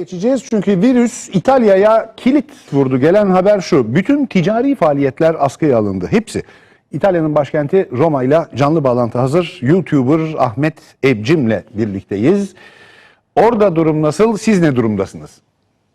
geçeceğiz çünkü virüs İtalya'ya kilit vurdu. Gelen haber şu. Bütün ticari faaliyetler askıya alındı. Hepsi. İtalya'nın başkenti Roma ile canlı bağlantı hazır. YouTuber Ahmet Ebcim'le birlikteyiz. Orada durum nasıl? Siz ne durumdasınız?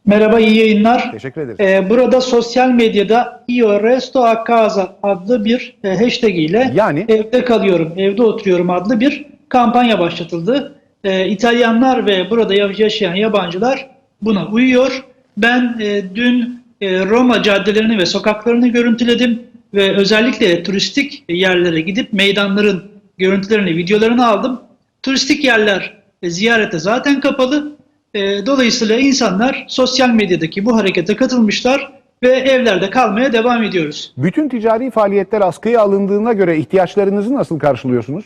Merhaba, iyi yayınlar. Teşekkür ederiz. Ee, burada sosyal medyada Io Resto a Casa adlı bir e, hashtag ile yani? evde kalıyorum, evde oturuyorum adlı bir kampanya başlatıldı. Ee, İtalyanlar ve burada yaşayan yabancılar buna uyuyor. Ben e, dün e, Roma caddelerini ve sokaklarını görüntüledim ve özellikle turistik yerlere gidip meydanların görüntülerini, videolarını aldım. Turistik yerler e, ziyarete zaten kapalı. E, Dolayısıyla insanlar sosyal medyadaki bu harekete katılmışlar ve evlerde kalmaya devam ediyoruz. Bütün ticari faaliyetler askıya alındığına göre ihtiyaçlarınızı nasıl karşılıyorsunuz?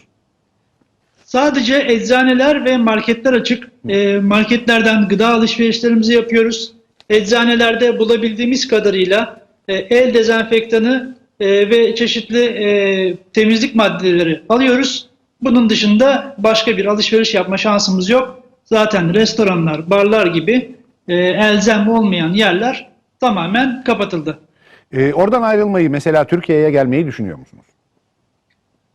Sadece eczaneler ve marketler açık. E, marketlerden gıda alışverişlerimizi yapıyoruz. Eczanelerde bulabildiğimiz kadarıyla e, el dezenfektanı e, ve çeşitli e, temizlik maddeleri alıyoruz. Bunun dışında başka bir alışveriş yapma şansımız yok. Zaten restoranlar, barlar gibi e, elzem olmayan yerler tamamen kapatıldı. Ee, oradan ayrılmayı mesela Türkiye'ye gelmeyi düşünüyor musunuz?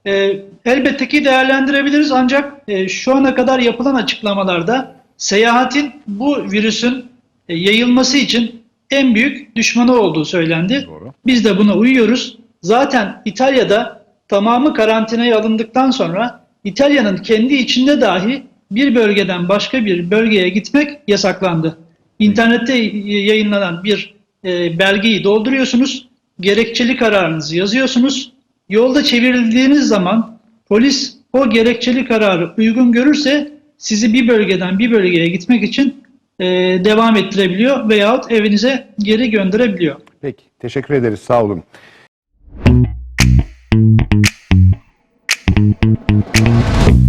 E, elbette ki değerlendirebiliriz ancak e, şu ana kadar yapılan açıklamalarda seyahatin bu virüsün e, yayılması için en büyük düşmanı olduğu söylendi. Doğru. Biz de buna uyuyoruz. Zaten İtalya'da tamamı karantinaya alındıktan sonra İtalya'nın kendi içinde dahi bir bölgeden başka bir bölgeye gitmek yasaklandı. İnternette yayınlanan bir e, belgeyi dolduruyorsunuz, gerekçeli kararınızı yazıyorsunuz. Yolda çevirildiğiniz zaman polis o gerekçeli kararı uygun görürse sizi bir bölgeden bir bölgeye gitmek için e, devam ettirebiliyor veyahut evinize geri gönderebiliyor. Peki teşekkür ederiz sağ olun. Thank you.